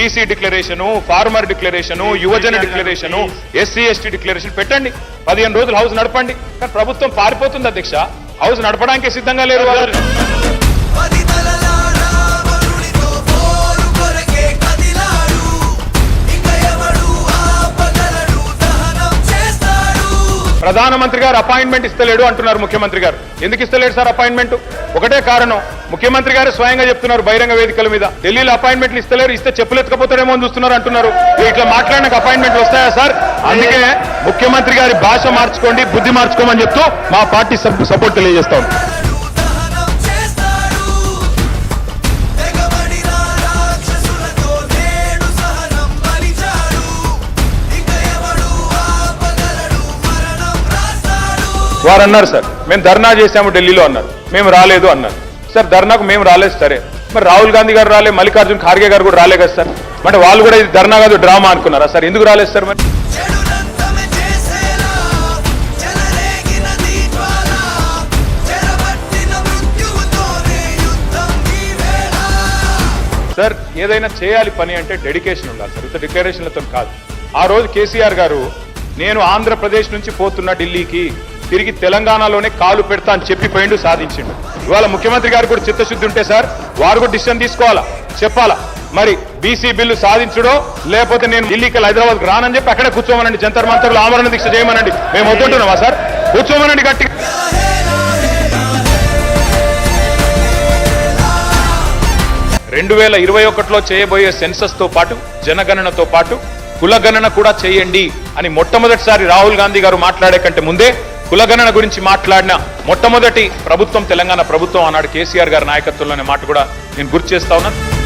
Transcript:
BC declaration farmer declaration యువజన declaration SC ST declaration పెట్టండి. పదిహేను రోజులు హౌస్ నడపండి. కానీ ప్రభుత్వం పారిపోతుంది అధ్యక్ష. హౌస్ నడపడానికి సిద్ధంగా లేరు వాళ్ళు. ప్రధానమంత్రి గారు అపాయింట్మెంట్ ఇస్తలేడు అంటున్నారు ముఖ్యమంత్రి గారు. ఎందుకు ఇస్తలేడు సార్ అపాయింట్మెంట్? ఒకటే కారణం. ముఖ్యమంత్రి గారు స్వయంగా చెప్తున్నారు బహిరంగ వేదికల మీద. ఢిల్లీలో అపాయింట్మెంట్లు ఇస్తలేరు ఇస్తే చెప్పులు ఎత్తుకపోతాడేమో అని చూస్తున్నారు అంటున్నారు. ఇట్లా మాట్లాడినాక అపాయింట్మెంట్ వస్తాయా సార్? అందుకే ముఖ్యమంత్రి గారి భాష మార్చుకోండి బుద్ధి మార్చుకోమని చెప్తూ మా పార్టీ సపోర్ట్ తెలియజేస్తాం వారు అన్నారు సార్ మేము ధర్నా చేశాము ఢిల్లీలో అన్నారు. మేము రాలేదు అన్నారు. సార్ ధర్నాకు మేము రాలేదు సరే. మరి రాహుల్ గాంధీ గారు రాలే మల్లికార్జున్ ఖార్గే గారు కూడా రాలే కదా సార్. అంటే వాళ్ళు కూడా ఇది ధర్నా కాదు డ్రామా అనుకున్నారా సార్? ఎందుకు రాలేదు సార్ మరి? సార్ ఏదైనా చేయాలి పని అంటే డెడికేషన్ ఉండాలి సార్. ఇంత డిక్లరేషన్లతో కాదు. ఆ రోజు కేసీఆర్ గారు నేను ఆంధ్రప్రదేశ్ నుంచి పోతున్నా ఢిల్లీకి తిరిగి తెలంగాణలోనే కాలు పెడతా అని చెప్పి పోయిండు సాధించిండు. ఇవాళ ముఖ్యమంత్రి గారు కూడా చిత్తశుద్ధి ఉంటే సార్ వారు కూడా డిసిషన్ తీసుకోవాలా? చెప్పాలా? మరి బీసీ బిల్లు సాధించుడో లేకపోతే నేను ఢిల్లీకి హైదరాబాద్ హైదరాబాద్కి రానని చెప్పి అక్కడే కూర్చోమనండి జంతర్ మంతర్లు ఆమరణ దీక్ష చేయమనండి. మేము వద్దుంటున్నామా సార్? కూర్చోమనండి గట్టిగా. రెండు వేల ఇరవై ఒకటిలో చేయబోయే సెన్సస్తో పాటు జనగణనతో పాటు కులగణన కూడా చేయండి అని మొట్టమొదటిసారి రాహుల్ గాంధీ గారు మాట్లాడే కంటే ముందే కులగణన గురించి మాట్లాడిన మొట్టమొదటి ప్రభుత్వం తెలంగాణ ప్రభుత్వం అన్నాడు కేసీఆర్ గారి నాయకత్వంలోనే మాట కూడా నేను గుర్తు చేస్తా ఉన్నాను